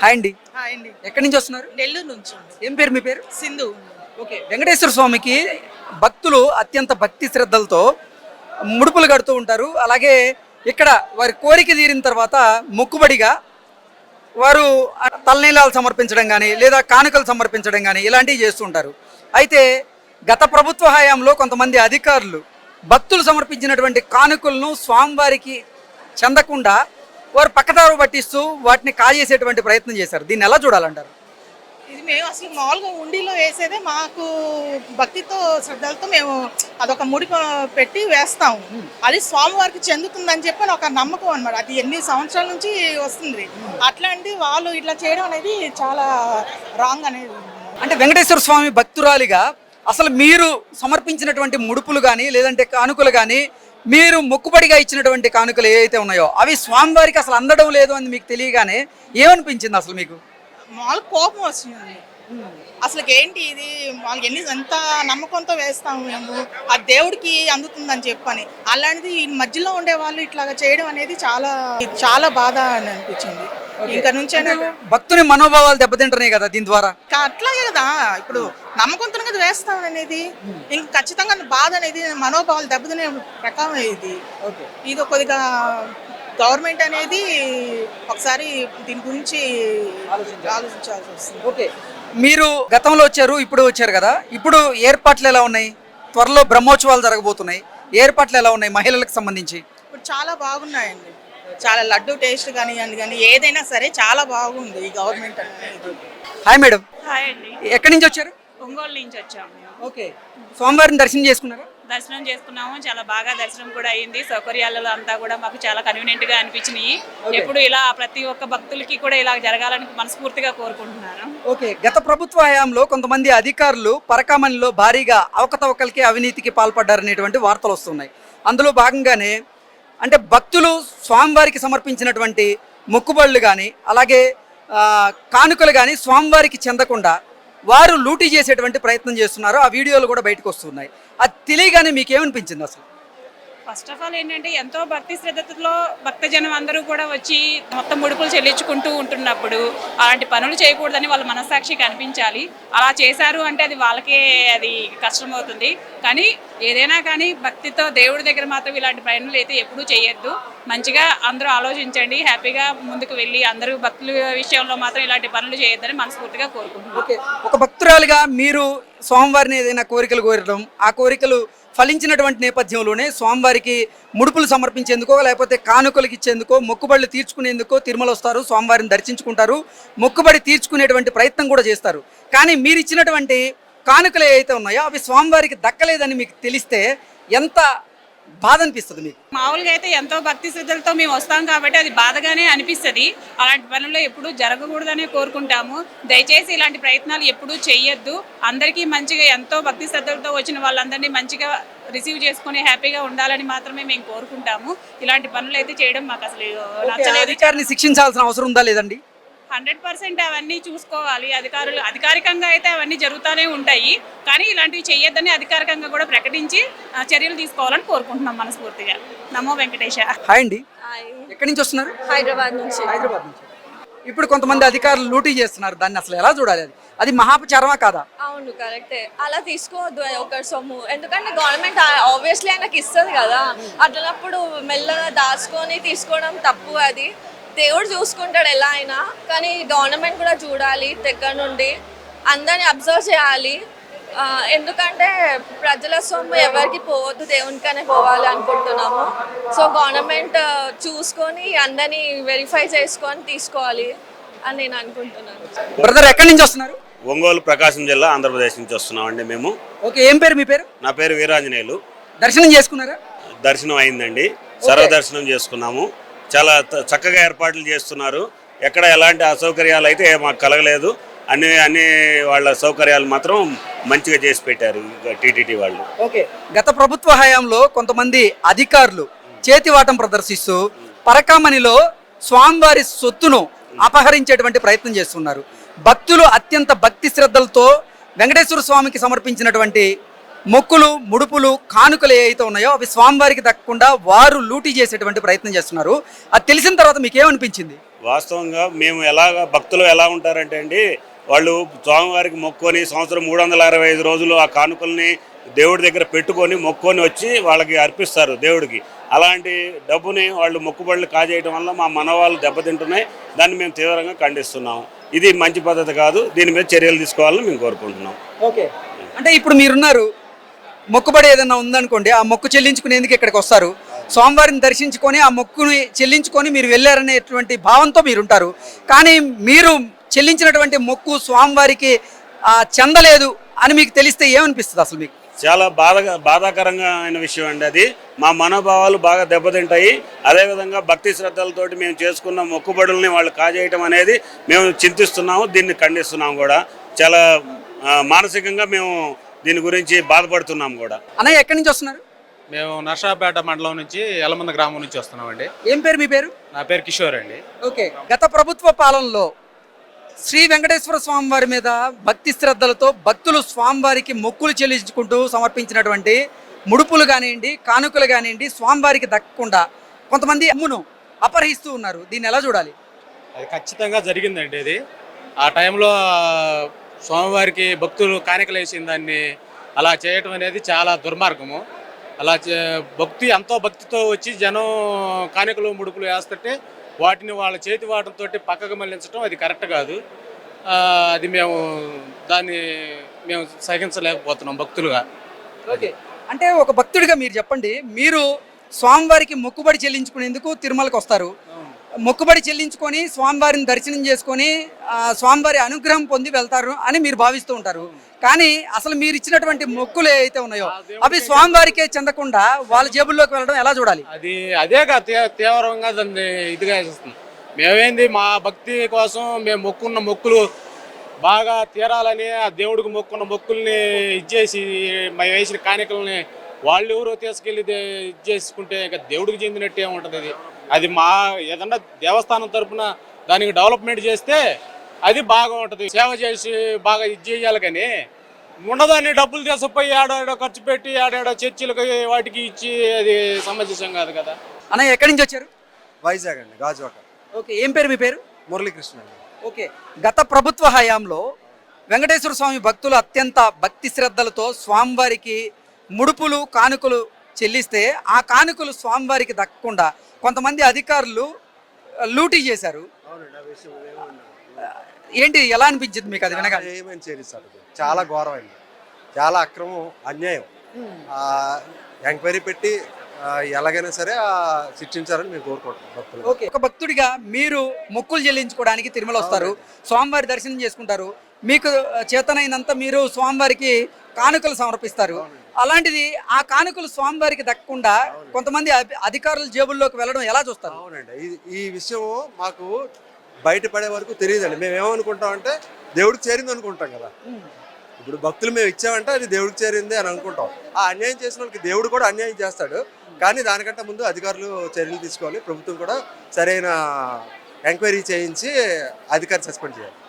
Hi అండి. Hi అండి. ఎక్కడి నుంచి వస్తున్నారు? నెల్లూరు నుంచి. ఏం పేరు మీ పేరు? సింధు. ఓకే వెంకటేశ్వర స్వామికి భక్తులు అత్యంత భక్తి శ్రద్ధలతో ముడుపులు కడుతూ ఉంటారు. అలాగే ఇక్కడ వారి కోరిక తీరిన తర్వాత మొక్కుబడిగా వారు తలనీలాలు సమర్పించడం కానీ లేదా కానుకలు సమర్పించడం కానీ ఇలాంటివి చేస్తుంటారు అయితే గత ప్రభుత్వ హయాంలో కొంతమంది అధికారులు భక్తులు సమర్పించినటువంటి కానుకలను స్వామివారికి చెందకుండా వారు పక్కదారు పట్టిస్తూ వాటిని కాజేసేటువంటి ప్రయత్నం చేశారు. దీన్ని ఎలా చూడాలంటారు? ఇది మేము అసలు మామూలుగా ఉండిలో వేసేదే మాకు భక్తితో శ్రద్ధలతో మేము అదొక ముడి పెట్టి వేస్తాము. అది స్వామివారికి చెందుతుందని చెప్పి ఒక నమ్మకం అన్నమాట. అది ఎన్ని సంవత్సరాల నుంచి వస్తుంది. అట్లాంటి వాళ్ళు ఇట్లా చేయడం అనేది చాలా రాంగ్ అనేది అంటే వెంకటేశ్వర స్వామి భక్తురాలిగా అసలు మీరు సమర్పించినటువంటి ముడుపులు కానీ లేదంటే కానుకలు కానీ మీరు మొక్కుబడిగా ఇచ్చినటువంటి కానుకలు ఏవైతే ఉన్నాయో అవి స్వామివారికి అసలు అందడం లేదు అని మీకు తెలియగానే ఏమనిపించింది అసలు మీకు? మామూలు కోపం వస్తుంది అసలు ఏంటి ఇది? వాళ్ళకి ఎన్ని ఎంత నమ్మకంతో వేస్తాము మేము. ఆ దేవుడికి అందుతుందని చెప్పని. అలాంటిది ఈ మధ్యలో ఉండే వాళ్ళు ఇట్లాగా చేయడం అనేది చాలా చాలా బాధ అని అనిపించింది. ఇంకా నుంచైనా భక్తుని మనోభావాలు దెబ్బతింటున్నాయి కదా దీని ద్వారా? అట్లాగే కదా. ఇప్పుడు నమ్మకంతో కదా వేస్తాం అనేది. ఇంకా ఖచ్చితంగా బాధ అనేది మనోభావాలు దెబ్బతినే ప్రకారం ఇది. ఇది కొద్దిగా గవర్నమెంట్ అనేది ఒకసారి దీని గురించి ఆలోచించాల్సి వస్తుంది. ఓకే మీరు గతంలో వచ్చారు ఇప్పుడు వచ్చారు కదా. ఇప్పుడు ఏర్పాట్లు ఎలా ఉన్నాయి? త్వరలో బ్రహ్మోత్సవాలు జరగబోతున్నాయి. ఏర్పాట్లు ఎలా ఉన్నాయి మహిళలకు సంబంధించి? ఇప్పుడు చాలా బాగున్నాయండి. చాలా లడ్డు టేస్ట్ కానివ్వండి కానీ ఏదైనా సరే చాలా బాగుంది ఈ గవర్నమెంట్ అనేది. Hi madam. హాయ్ అండి. ఎక్కడి నుంచి వచ్చారు? ఒంగోలు నుంచి వచ్చాము ఓకే. స్వామివారిని దర్శనం చేసుకున్నారా? దర్శనం చేసుకున్నాము. చాలా బాగా దర్శనం కూడా అయింది. సౌకర్యాలలో అంతా కూడా మాకు చాలా కన్వీనియంట్గా అనిపించినాయి. ఎప్పుడు ఇలా ప్రతి ఒక్క భక్తులకి కూడా ఇలా జరగాలని మనస్ఫూర్తిగా కోరుకుంటున్నాను. ఓకే. గత ప్రభుత్వ హయాంలో కొంతమంది అధికారులు పరకామణిలో భారీగా అవకతవకలకి అవినీతికి పాల్పడ్డారనేటువంటి వార్తలు వస్తున్నాయి. అందులో భాగంగానే అంటే భక్తులు స్వామివారికి సమర్పించినటువంటి మొక్కుబళ్ళు కానీ అలాగే కానుకలు కానీ స్వామివారికి చెందకుండా వారు లూటీ చేసేటువంటి ప్రయత్నం చేస్తున్నారు. ఆ వీడియోలు కూడా బయటకు వస్తున్నాయి. అది తెలియగానే మీకేమనిపించింది అసలు? ఫస్ట్ ఆఫ్ ఆల్ ఏంటంటే ఎంతో భక్తి శ్రద్ధతో భక్తజనం అందరూ కూడా వచ్చి మొత్తం ముడుపులు చెల్లించుకుంటూ ఉంటున్నప్పుడు అలాంటి పనులు చేయకూడదని వాళ్ళ మనస్సాక్షి కనిపించాలి అలా చేశారు అంటే అది వాళ్ళకే అది కష్టమవుతుంది. కానీ ఏదైనా కానీ భక్తితో దేవుడి దగ్గర మాత్రం ఇలాంటి ప్రయాణాలు అయితే ఎప్పుడూ చేయొద్దు. మంచిగా అందరూ ఆలోచించండి. హ్యాపీగా ముందుకు వెళ్ళి అందరూ భక్తుల విషయంలో మాత్రం ఇలాంటి పనులు చేయొద్దని మనస్ఫూర్తిగా కోరుకుంటున్నాం. ఒక భక్తురాలుగా మీరు స్వామివారిని ఏదైనా కోరికలు కోరడం ఆ కోరికలు ఫలించినటువంటి నేపథ్యంలోనే స్వామివారికి ముడుపులు సమర్పించేందుకో లేకపోతే కానుకలకు ఇచ్చేందుకో మొక్కుబడులు తీర్చుకునేందుకో తిరుమల వస్తారు. స్వామివారిని దర్శించుకుంటారు. మొక్కుబడి తీర్చుకునేటువంటి ప్రయత్నం కూడా చేస్తారు. కానీ మీరు ఇచ్చినటువంటి కానుకలు ఏవైతే ఉన్నాయో అవి స్వామివారికి దక్కలేదని మీకు తెలిస్తే ఎంత బాధ అనిపిస్తుంది మీకు? మామూలుగా అయితే ఎంతో భక్తి శ్రద్ధలతో మేము వస్తాం కాబట్టి అది బాధగానే అనిపిస్తుంది. అలాంటి పనులు ఎప్పుడూ జరగకూడదనే కోరుకుంటాము. దయచేసి ఇలాంటి ప్రయత్నాలు ఎప్పుడూ చెయ్యొద్దు. అందరికీ మంచిగా ఎంతో భక్తి శ్రద్ధలతో వచ్చిన వాళ్ళందరినీ మంచిగా రిసీవ్ చేసుకుని హ్యాపీగా ఉండాలని మాత్రమే మేము కోరుకుంటాము. ఇలాంటి పనులు అయితే చేయడం మాకు అసలు నచ్చలేదు. అధికారిని శిక్షించాల్సిన అవసరం ఉందా లేదండి? హండ్రెడ్ పర్సెంట్ అవన్నీ చూసుకోవాలి. అధికారులు అధికారికంగా అయితే అవన్నీ జరుగుతూనే ఉంటాయి. కానీ ఇలాంటివి చేయొద్దని అధికారికంగా కూడా ప్రకటించి చర్యలు తీసుకోవాలని కోరుకుంటున్నాం మనస్ఫూర్తిగా. నమో వెంకటేశ. హాయ్ అండి. ఎక్కడి నుంచి వస్తున్నారు? హైదరాబాద్ నుంచి. హైదరాబాద్ నుంచి. ఇప్పుడు కొంతమంది అధికారులు లూటీ చేస్తున్నారు. దాన్ని అసలు ఎలా చూడాలి అది? అది మహాపచారమా కాదా? అవును కరెక్టే. అలా తీసుకోవద్దు ఒకరి సొమ్ము. ఎందుకంటే గవర్నమెంట్ ఆబ్వియస్లీ ఆయనకి ఇస్తుంది కదా. అట్లనప్పుడు మెల్లగా దాచుకొని తీసుకోవడం తప్పు అది. దేవుడు చూసుకుంటాడు ఎలా అయినా కానీ గవర్నమెంట్ కూడా చూడాలి దగ్గర నుండి అందరిని అబ్జర్వ్ చేయాలి. ఎందుకంటే ప్రజల సొమ్ము ఎవరికి పోవద్దు దేవునికనే పోవాలి అనుకుంటున్నాము. సో గవర్నమెంట్ చూసుకొని అందరినీ వెరిఫై చేసుకొని తీసుకోవాలి అని నేను అనుకుంటున్నాను. బ్రదర్ ఎక్కడి నుంచి వస్తున్నారు? ఒంగోలు ప్రకాశం జిల్లా ఆంధ్రప్రదేశ్ నుంచి వస్తున్నామండి మేము. ఓకే ఏం పేరు మీ పేరు? నా పేరు వీరాంజనేయులు. దర్శనం చేసుకున్నారా? దర్శనం అయిందండి. సర్వదర్శనం చేసుకున్నాము. చాలా త- చక్కగా ఏర్పాట్లు చేస్తున్నారు. ఎక్కడ ఎలాంటి అసౌకర్యాలు అయితే మాకు కలగలేదు. అన్ని అన్ని వాళ్ళ సౌకర్యాలు మాత్రం మంచిగా చేసి పెట్టారు టీటీడీ వాళ్ళు. ఓకే. గత ప్రభుత్వ హయాంలో కొంతమంది అధికారులు చేతివాటం ప్రదర్శిస్తూ పరకామణిలో స్వామివారి సొత్తును అపహరించేటువంటి ప్రయత్నం చేస్తున్నారు. భక్తులు అత్యంత భక్తి శ్రద్ధలతో వెంకటేశ్వర స్వామికి సమర్పించినటువంటి మొక్కులు ముడుపులు కానుకలు ఏవైతే ఉన్నాయో అవి స్వామివారికి దక్కకుండా వారు లూటీ చేసేటువంటి ప్రయత్నం చేస్తున్నారు. అది తెలిసిన తర్వాత మీకు ఏమనిపించింది వాస్తవంగా మేము ఎలాగ భక్తులు ఎలా ఉంటారంటే అండి వాళ్ళు స్వామివారికి మొక్కుకొని సంవత్సరం మూడు వందల అరవై ఐదు రోజులు ఆ కానుకల్ని దేవుడి దగ్గర పెట్టుకొని మొక్కుకొని వచ్చి వాళ్ళకి అర్పిస్తారు దేవుడికి. అలాంటి డబ్బుని వాళ్ళు మొక్కుబడులు కాజేయడం వల్ల మా మనవాళ్ళు దెబ్బతింటున్నాయి. దాన్ని మేము తీవ్రంగా ఖండిస్తున్నాం ఇది మంచి పద్ధతి కాదు. దీని మీద చర్యలు తీసుకోవాలని మేము కోరుకుంటున్నాం. ఓకే. అంటే ఇప్పుడు మీరున్నారు మొక్కుబడి ఏదైనా ఉందనుకోండి ఆ మొక్కు చెల్లించుకునేందుకు ఇక్కడికి వస్తారు. స్వామివారిని దర్శించుకొని ఆ మొక్కుని చెల్లించుకొని మీరు వెళ్ళారనేటువంటి భావంతో మీరు ఉంటారు కానీ మీరు చెల్లించినటువంటి మొక్కు స్వామివారికి చెందలేదు అని మీకు తెలిస్తే ఏమనిపిస్తుంది అసలు మీకు? చాలా బాధ బాధాకరంగా అయిన విషయం అండి అది. మా మనోభావాలు బాగా దెబ్బతింటాయి. అదేవిధంగా భక్తి శ్రద్ధలతోటి మేము చేసుకున్న మొక్కుబడుల్ని వాళ్ళు కాజేయటం అనేది మేము చింతిస్తున్నాము దీన్ని ఖండిస్తున్నాము కూడా. చాలా మానసికంగా మేము దీని గురించి బాధపడుతున్నాం కూడా. అన్నయ్య ఎక్కడి నుంచి వస్తున్నారు? మేము నర్సాపేట మండలం నుంచి ఎలమంద గ్రామం నుంచి వస్తున్నామండి. ఏం పేరు మీ పేరు? నా పేరు కిషోర్ అండి. ఓకే. గత ప్రభుత్వ పాలనలో శ్రీ వెంకటేశ్వర స్వామి వారి మీద భక్తి శ్రద్ధలతో భక్తులు స్వామివారికి మొక్కులు చెల్లించుకుంటూ సమర్పించినటువంటి ముడుపులు కానివ్వండి కానుకలు కానివ్వండి స్వామివారికి దక్కకుండా కొంతమంది అమ్మును అపహరిస్తూ ఉన్నారు. దీన్ని ఎలా చూడాలి? అది ఖచ్చితంగా జరిగిందండి ఇది. ఆ టైంలో స్వామివారికి భక్తులు కానికలు వేసిన దాన్ని అలా చేయటం అనేది చాలా దుర్మార్గము. అలా చే భక్తి ఎంతో భక్తితో వచ్చి జనం కానికలు ముడుపులు వేస్తుంటే వాటిని వాళ్ళ చేతి వాటంతో పక్కకు మళ్ళించడం అది కరెక్ట్ కాదు. అది మేము దాన్ని మేము సహించలేకపోతున్నాం భక్తులుగా. ఓకే. అంటే ఒక భక్తుడిగా మీరు చెప్పండి మీరు స్వామివారికి మొక్కుబడి చెల్లించుకునేందుకు తిరుమలకు వస్తారు మొక్కుబడి చెల్లించుకొని స్వామివారిని దర్శనం చేసుకొని స్వామివారి అనుగ్రహం పొంది వెళ్తారు అని మీరు భావిస్తూ ఉంటారు. కానీ అసలు మీరు ఇచ్చినటువంటి మొక్కులు ఏవైతే ఉన్నాయో అవి స్వామివారికే చెందకుండా వాళ్ళ జేబుల్లోకి వెళ్ళడం ఎలా చూడాలి? అది అదేగా తీ- తీవ్రంగా దాన్ని ఇదిగా చేస్తుంది మేమేంది మా భక్తి కోసం మేము మొక్కున్న మొక్కులు బాగా తీరాలని ఆ దేవుడికి మొక్కున్న మొక్కుల్ని ఇచ్చేసి మేము వేసిన కాணிకల్ని వాళ్ళు ఎవరో తీసుకెళ్ళి దే- ఇది చేసుకుంటే ఇక దేవుడికి చెందినట్టు ఏముంటుంది అది. అది మా ఏదన్నా దేవస్థానం తరపున దానికి డెవలప్మెంట్ చేస్తే అది బాగా ఉంటుంది. సేవ చేసి బాగా ఇది చేయాలి కానీ ఉన్నదాన్ని డబ్బులు తీసుకుపోయి ఆడాడో ఖర్చు పెట్టి ఆడాడో చర్చిలకి వాటికి ఇచ్చి అది సమంజసం కాదు కదా. అన్న ఎక్కడి నుంచి వచ్చారు? వైజాగ్ అండి గాజువాక. ఓకే ఏం పేరు మీ పేరు? మురళీకృష్ణ అండి. ఓకే గత ప్రభుత్వ హయాంలో వెంకటేశ్వర స్వామి భక్తులు అత్యంత భక్తి శ్రద్ధలతో స్వామివారికి ముడుపులు కానుకలు చెల్లిస్తే ఆ కానుకలు స్వామివారికి దక్కకుండా కొంతమంది అధికారులు లూటీ చేశారు. ఏంటి ఎలా అనిపించింది మీకు అది వినగానే? ఏమని చేరిస్తారు చాలా ఘోరమైంది. చాలా అక్రమం అన్యాయం. ఎంక్వైరీ పెట్టి ఎలాగైనా సరే శిక్షించాలని మేము కోరుకుంటున్నాం ఓకే. ఒక భక్తుడిగా మీరు మొక్కులు చెల్లించుకోవడానికి తిరుమల వస్తారు. స్వామివారి దర్శనం చేసుకుంటారు. మీకు చేతనైనంత మీరు స్వామివారికి కానుకలు సమర్పిస్తారు. అలాంటిది ఆ కానుకలు స్వామివారికి దక్కకుండా కొంతమంది అధి- అధికారుల జేబుల్లోకి వెళ్ళడం ఎలా చూస్తారు? అవునండి. ఈ- ఈ విషయం మాకు బయటపడే వరకు తెలియదండి. మేము ఏమనుకుంటాం అంటే దేవుడికి చేరింది అనుకుంటాం కదా. ఇప్పుడు భక్తులు మేము ఇచ్చామంటే అది దేవుడికి చేరింది అని అనుకుంటాం. ఆ అన్యాయం చేసిన వాళ్ళకి దేవుడు కూడా అన్యాయం చేస్తాడు. కానీ దానికంటే ముందు అధికారులు చర్యలు తీసుకోవాలి. ప్రభుత్వం కూడా సరైన ఎంక్వైరీ చేయించి అధికారి సస్పెండ్ చేయాలి.